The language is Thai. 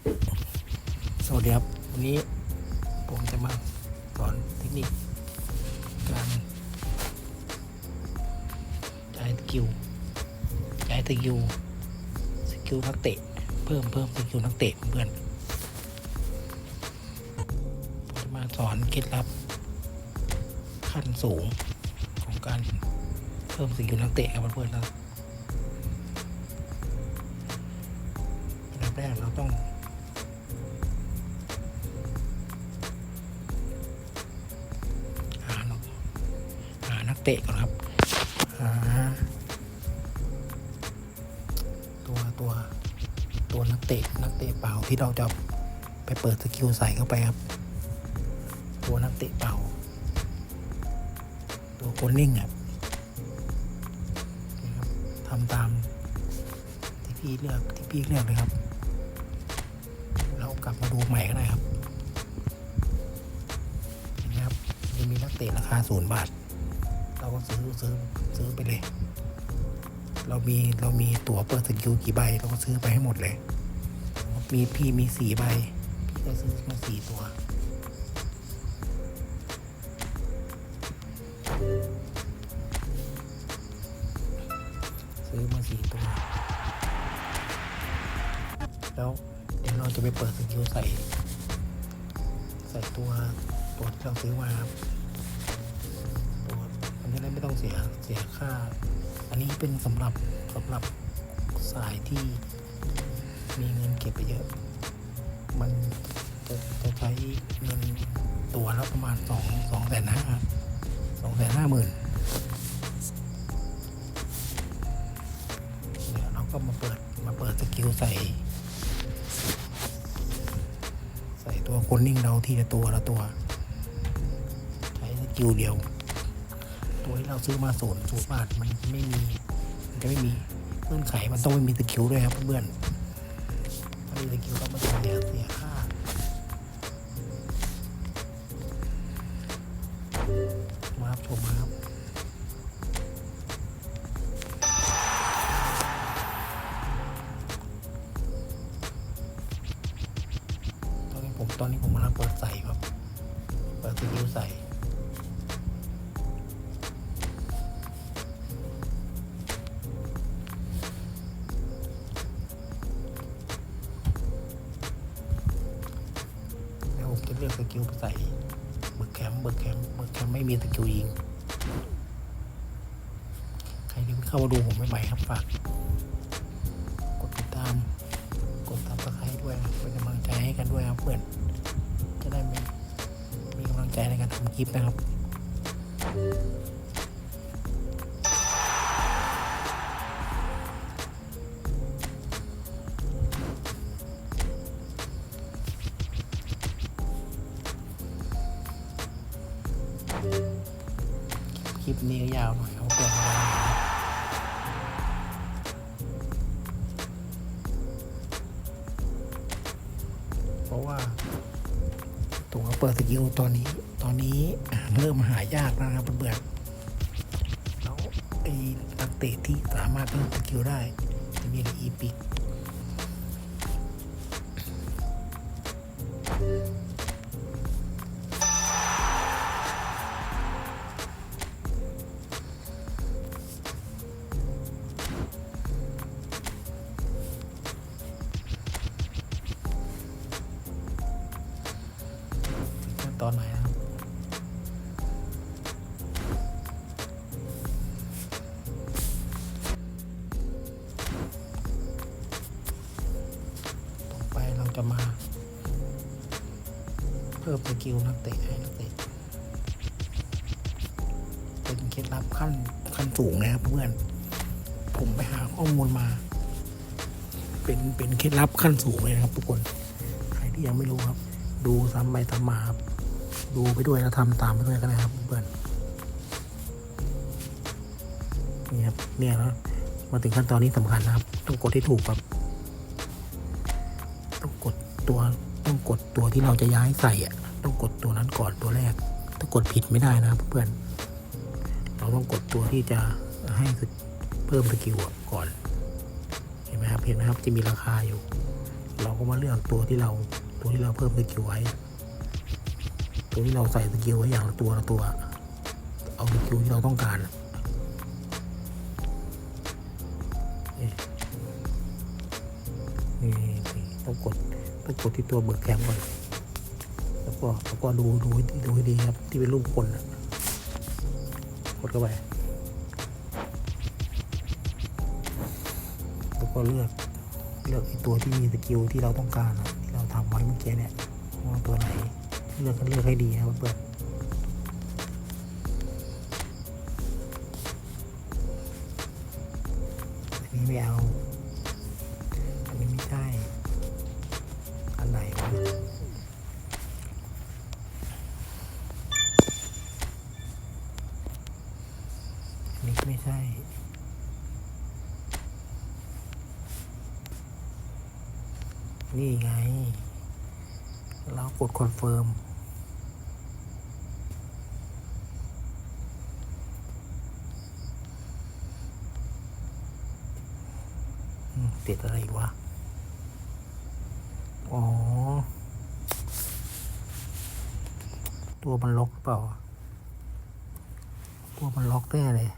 สวัสดีครับ วันนี้ผมจะมาสอนเทคนิค การย้ายสกิลย้ายสกิลสกิลนักเตะ เพิ่มเพิ่มสกิลนักเตะเพื่อนผมจะมาสอนเคล็ดลับ ขั้นสูงของการเพิ่มสกิลนักเตะครับเพื่อนๆนะอันแรกเราต้อง เตะก่อนครับหาตัวตัวตัวนักเตะนักเตะเป่าที่เราจะไปเปิดสกิลใส่เข้าไปครับ ตัวนักเตะเป่า ตัวโคนนิ่งครับทำตามที่พี่เลือกที่พี่เลือกเลยครับ เรากลับมาดูใหม่ก็ได้ครับเห็นไหมครับจะมีนักเตะราคาศูนย์บาท ซื้อซื้อซื้อไปเลย เรามีเรามีตั๋วเปิดสกิลกี่ใบเราก็ซื้อไปให้หมดเลย มีพี่มีสี่ใบพี่ก็ซื้อมาสี่ตัวซื้อมาสี่ตัว แล้วเดี๋ยวเราจะไปเปิดสกิลใส่ ใส่ตัวตัวที่เราซื้อมาครับ จะได้ไม่ต้องเสียเสียค่า อันนี้เป็นสำหรับสำหรับสายที่มีเงินเก็บไปเยอะ มันจะจะใช้เงินตัวละประมาณสองสองแสนห้าสองแสนห้าหมื่นเดี๋ยวเราก็มาเปิดมาเปิดสกิลใส่ ใส่ตัวคนนิ่งเราทีละตัวละตัว ใช้สกิลเดียว ตัวที่เราซื้อมาศูนย์ศูนย์บาทมันไม่มี มันจะไม่มีเงื่อนไขมันต้องไม่มีสกิลด้วยครับเพื่อนถ้ามีสกิลต้องมาเสียเสียค่ามารับชมครับตอนนี้ผมตอนนี้ผมกำลังเปิดใส่ครับ เปิดสกิลใส่ เลือกสกิลไปใส่เบิกแคมเบิกแคมเบิกแคมไม่มีสกิลยิง ใครที่เข้ามาดูผมใหม่ๆครับฝากกดติดตาม กดตามตะไคร้ด้วยเป็นกำลังใจให้กันด้วยครับเพื่อน จะได้มีมีกำลังใจในการทำคลิปนะครับ คลิปนี้ยาวหน่อยเขาเปิดไม่ได้เพราะว่า ตัวเปิดสกิลตอนนี้ ตอนนี้เริ่มหายากแล้วนะครับเพื่อนๆแล้วไอ้นักเตะที่สามารถเพิ่มสกิลได้ จะมีในอีพิก ตอนไหนนะครับต่อไปเราจะมา เพิ่มสกิลนักเตะให้นักเตะเป็นเคล็ดลับขั้นขั้นสูงนะครับเพื่อนผมไปหาข้อมูลมา เป็นเป็นเคล็ดลับขั้นสูงเลยนะครับทุกคน ใครที่ยังไม่รู้ครับ ดูซ้ำไปซ้ำมาครับ ดูไปด้วยแล้วทำตามไปด้วยกันนะครับเพื่อนนี่ครับเนี่ยแล้วมาถึงขั้นตอนนี้สำคัญนะครับ ต้องกดที่ถูกครับ ต้องกดตัวต้องกดตัวที่เราจะย้ายใส่อะต้องกดตัวนั้นก่อนตัวแรก ถ้ากดผิดไม่ได้นะครับเพื่อนเราต้องกดตัวที่จะให้เพิ่มสกิลก่อน เห็นไหมครับเห็นไหมครับจะมีราคาอยู่ เราก็มาเลือกตัวที่เราตัวที่เราเพิ่มสกิลไว้ ตัวที่เราใส่สกิลไว้อย่างละตัวละตัว เอาสกิลที่เราต้องการนี่นี่ต้องกดต้องกดที่ตัวเบิกแคมก่อนแล้วก็แล้วก็ดูดูให้ดูให้ดีครับ ที่เป็นรูปคนกดเข้าไปแล้วก็เลือกเลือกไอตัวที่มีสกิลที่เราต้องการที่เราทำไว้เมื่อกี้เนี่ยว่าตัวไหน เลือกก็เลือกให้ดีนะครับเพื่อนอันนี้ไม่เอา อันนี้ไม่ใช่อันไหนวะอันนี้ไม่ใช่นี่ไง เรากดคอนเฟิร์ม อืมติดอะไรอีกวะ อ๋อ ตัวมันล็อกเปล่า ตัวมันล็อกแน่เลย